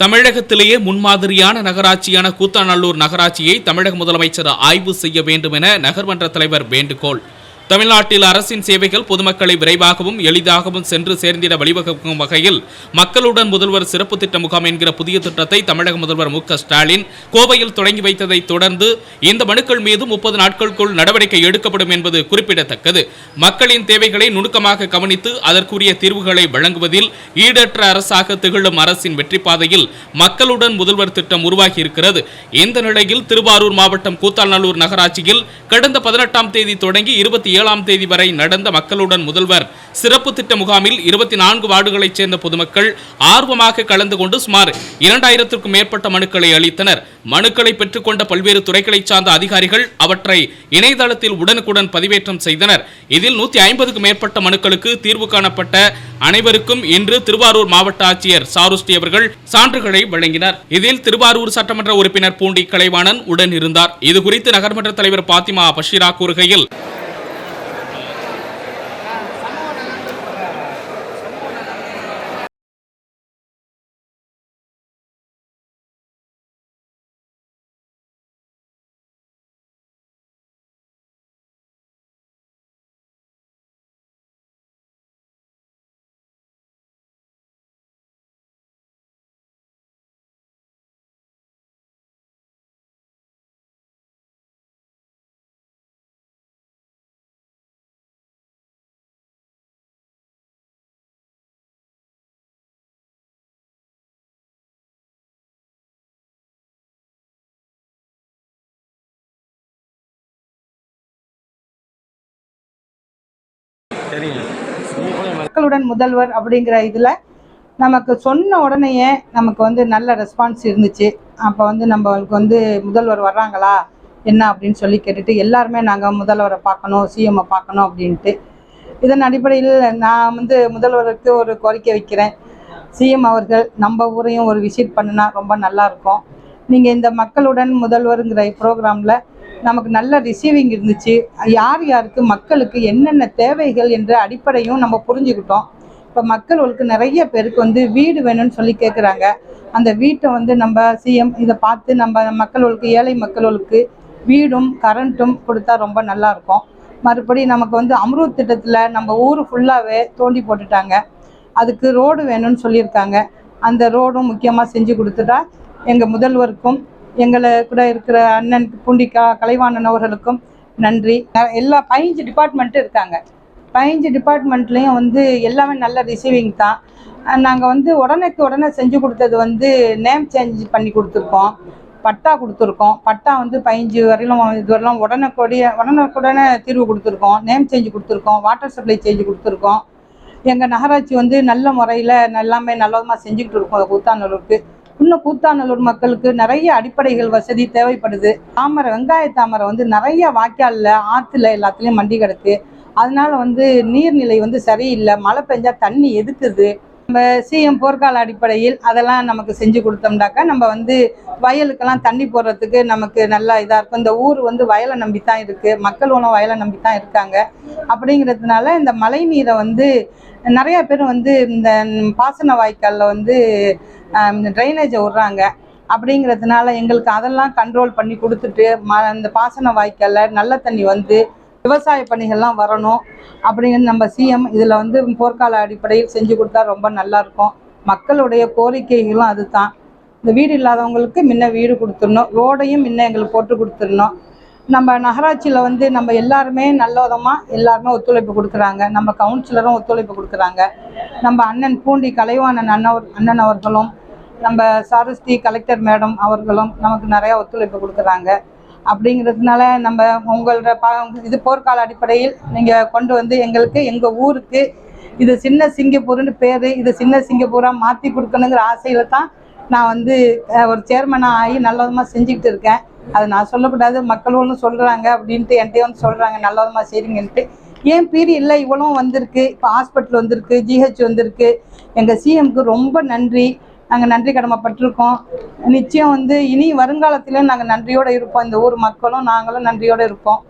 தமிழகத்திலேயே முன்மாதிரியான நகராட்சியான கூத்தாநல்லூர் நகராட்சியை தமிழக முதலமைச்சர் ஆய்வு செய்ய வேண்டும் என நகர்மன்ற தலைவர் வேண்டுகோள். தமிழ்நாட்டில் அரசின் சேவைகள் பொதுமக்களை விரைவாகவும் எளிதாகவும் சென்று சேர்ந்திட வழிவகுக்கும் வகையில் மக்களுடன் முதல்வர் சிறப்பு திட்ட முகாம் என்கிற புதிய திட்டத்தை தமிழக முதல்வர் மு ஸ்டாலின் கோவையில் தொடங்கி வைத்ததை தொடர்ந்து இந்த மனுக்கள் மீது முப்பது நாட்களுக்குள் நடவடிக்கை எடுக்கப்படும் என்பது குறிப்பிடத்தக்கது. மக்களின் தேவைகளை நுணுக்கமாக கவனித்து அதற்குரிய தீர்வுகளை வழங்குவதில் ஈடற்ற அரசாக திகழும் அரசின் வெற்றி பாதையில் மக்களுடன் முதல்வர் திட்டம் உருவாகி இருக்கிறது இந்த நிலையில் திருவாரூர் மாவட்டம் கூத்தாநல்லூர் நகராட்சியில் கடந்த பதினெட்டாம் தேதி தொடங்கி இருபத்தி ஏழாம் தேதி வரை நடந்த மக்களுடன் முதல்வர் சிறப்பு திட்ட முகாமில் இருபத்தி நான்கு வார்டுகளைச் சேர்ந்த பொதுமக்கள் ஆர்வமாக கலந்து கொண்டு சுமார் இரண்டாயிரத்திற்கும் மேற்பட்ட மனுக்களை அளித்தனர். மனுக்களை பெற்றுக்கொண்ட பல்வேறு துறைகளைச் சார்ந்த அதிகாரிகள் அவற்றை இணையதளத்தில் உடனுக்குடன் பதிவேற்றம் செய்தனர். இதில் நூத்தி ஐம்பதுக்கும் மேற்பட்ட மனுக்களுக்கு தீர்வு காணப்பட்ட அனைவருக்கும் இன்று திருவாரூர் மாவட்ட ஆட்சியர் சாருஸ்டி அவர்கள் சான்றுகளை வழங்கினார். இதில் திருவாரூர் சட்டமன்ற உறுப்பினர் பூண்டி கலைவாணன் உடன் இருந்தார். இதுகுறித்து நகர்மன்ற தலைவர் பாத்திமா பஷீரா கூறுகையில் மக்களுடன் முதல்வர் அப்படிங்கிற இதில் நமக்கு சொன்ன உடனேயே நமக்கு வந்து நல்ல ரெஸ்பான்ஸ் இருந்துச்சு. அப்போ வந்து நம்மளுக்கு வந்து முதல்வர் வர்றாங்களா? என்ன அப்படின்னு சொல்லி கேட்டுட்டு எல்லாருமே நாங்கள் முதல்வரை பார்க்கணும் சிஎம்ஐ பார்க்கணும் அப்படின்ட்டு. இதன் அடிப்படையில் நான் வந்து முதல்வருக்கு ஒரு கோரிக்கை வைக்கிறேன். சிஎம் அவர்கள் நம்ம ஊரையும் ஒரு விசிட் பண்ணுனா ரொம்ப நல்லாயிருக்கும் நீங்கள் இந்த மக்களுடன் முதல்வருங்கிற ப்ரோக்ராமில் நமக்கு நல்ல ரிசீவிங் இருந்துச்சு. யார் யாருக்கு மக்களுக்கு என்னென்ன தேவைகள் என்ற அடிப்படையும் நம்ம புரிஞ்சுக்கிட்டோம். இப்போ மக்களுக்கு நிறைய பேருக்கு வந்து வீடு வேணும்னு சொல்லி கேட்குறாங்க அந்த வீட்டை வந்து நம்ம சிஎம் இதை பார்த்து நம்ம மக்களுக்கு ஏழை மக்களுக்கு வீடும் கரண்ட்டும் கொடுத்தா ரொம்ப நல்லா இருக்கும். மறுபடி நமக்கு வந்து அம்ரூத் திட்டத்தில் நம்ம ஊர் ஃபுல்லாகவே தோண்டி போட்டுட்டாங்க. அதுக்கு ரோடு வேணும்னு சொல்லியிருக்காங்க. அந்த ரோடும் முக்கியமாக செஞ்சு கொடுத்துட்டா எங்கள் முதல்வருக்கும் எங்களை கூட இருக்கிற அண்ணன் பூண்டி கலைவாணன் அவர்களுக்கும் நன்றி. எல்லா பதினஞ்சு டிபார்ட்மெண்ட்டும் இருக்காங்க. பதினஞ்சு டிபார்ட்மெண்ட்லேயும் வந்து எல்லாமே நல்ல ரிசீவிங் தான். நாங்கள் வந்து உடனேக்கு உடனே செஞ்சு கொடுத்தது வந்து நேம் சேஞ்ச் பண்ணி கொடுத்துருக்கோம். பட்டா கொடுத்துருக்கோம். பட்டா வந்து பதினஞ்சு வரையிலும் இது வரலாம் உடனுக்குடைய உடனுக்குடனே தீர்வு கொடுத்துருக்கோம். நேம் சேஞ்ச் கொடுத்துருக்கோம். வாட்டர் சப்ளை சேஞ்ச் கொடுத்துருக்கோம். எங்கள் நகராட்சி வந்து நல்ல முறையில் எல்லாமே நல்ல விதமாக செஞ்சுக்கிட்டு இருக்கோம். கூத்தாநல்லூருக்கு. இன்னும் கூத்தாநல்லூர் மக்களுக்கு நிறைய அடிப்படைகள் வசதி தேவைப்படுது. தாமரை வெங்காய தாமரை வந்து நிறைய வாய்க்காலில் ஆற்றுல எல்லாத்துலேயும் மண்டி கிடக்கு. அதனால வந்து நீர்நிலை வந்து சரியில்லை. மழை பெஞ்சா தண்ணி எதுக்குது? நம்ம சிஎம் போர்க்கால அடிப்படையில் அதெல்லாம் நமக்கு செஞ்சு கொடுத்தோம்னாக்கா நம்ம வந்து வயலுக்கெல்லாம் தண்ணி போடுறதுக்கு நமக்கு நல்லா இதாக இருக்கும். இந்த ஊர் வந்து வயலை நம்பி தான் இருக்குது மக்கள் உணவு வயலை நம்பி தான் இருக்காங்க. அப்படிங்கிறதுனால இந்த மழை நீரை வந்து நிறைய பேர் வந்து இந்த பாசன வாய்க்காலில் வந்து ட்ரைனேஜை விட்றாங்க. அப்படிங்கிறதுனால எங்களுக்கு அதெல்லாம் கண்ட்ரோல் பண்ணி கொடுத்துட்டு ம இந்த பாசன வாய்க்காலில் நல்ல தண்ணி வந்து விவசாய பணிகள்லாம் வரணும் அப்படிங்கிறது நம்ம சிஎம் இதில் வந்து போர்க்கால அடிப்படையில் செஞ்சு கொடுத்தா ரொம்ப நல்லா இருக்கும். மக்களுடைய கோரிக்கைகளும் அதுதான். இந்த வீடு இல்லாதவங்களுக்கு முன்ன வீடு கொடுத்துடணும். ரோடையும் முன்ன எங்களுக்கு போட்டு கொடுத்துடணும். நம்ம நகராட்சியில் வந்து நம்ம எல்லாருமே நல்ல விதமாக எல்லாருமே ஒத்துழைப்பு கொடுக்குறாங்க. நம்ம கவுன்சிலரும் ஒத்துழைப்பு கொடுக்குறாங்க. நம்ம அண்ணன் பூண்டி கலைவாணன் அண்ணன் அண்ணன் அவர்களும் நம்ம சாரஸ்தி கலெக்டர் மேடம் அவர்களும் நமக்கு நிறையா ஒத்துழைப்பு கொடுக்குறாங்க. அப்படிங்கிறதுனால நம்ம உங்களோட ப இது போர்க்கால அடிப்படையில் நீங்கள் கொண்டு வந்து எங்களுக்கு எங்கள் ஊருக்கு இது சின்ன சிங்கப்பூர்னு பேர் இது சின்ன சிங்கப்பூராக மாற்றி கொடுக்கணுங்கிற ஆசையில் தான் நான் வந்து ஒரு சேர்மனாக ஆகி நல்ல விதமாக செஞ்சுக்கிட்டு இருக்கேன். அது நான் சொல்லக்கூடாது மக்கள் ஒன்று சொல்கிறாங்க அப்படின்ட்டு என்கிட்ட வந்து சொல்கிறாங்க நல்ல விதமாக செய்றீங்கன்ட்டு. ஏன் பீரி இல்லை இவ்வளவும் வந்திருக்கு இப்போ ஹாஸ்பிட்டல் வந்திருக்கு ஜிஹெச் வந்திருக்கு. எங்கள் சிஎம்க்கு ரொம்ப நன்றி. நாங்கள் நன்றி கடமைப்பட்டிருக்கோம். நிச்சயம் வந்து இனி வருங்காலத்திலும் நாங்கள் நன்றியோடு இருப்போம். இந்த ஊர் மக்களும் நாங்களும் நன்றியோடு இருப்போம்.